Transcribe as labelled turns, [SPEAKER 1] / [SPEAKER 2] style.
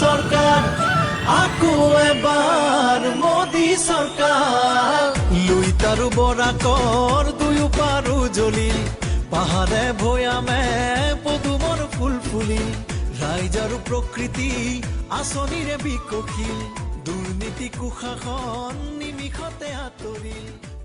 [SPEAKER 1] চৰকাৰ আকৌ এবাৰ মোদী চৰকাৰ লুইতাৰু বৰাকৰ দুয়ো পাৰো জ্বলিল পাহাৰে ভৈয়ামে পদুমৰ ফুল ফুলিল। ৰাইজ আৰু প্ৰকৃতি আঁচনিৰে বিকশিল দুৰ্নীতি কুশাসন নিমিষতে সুখৰ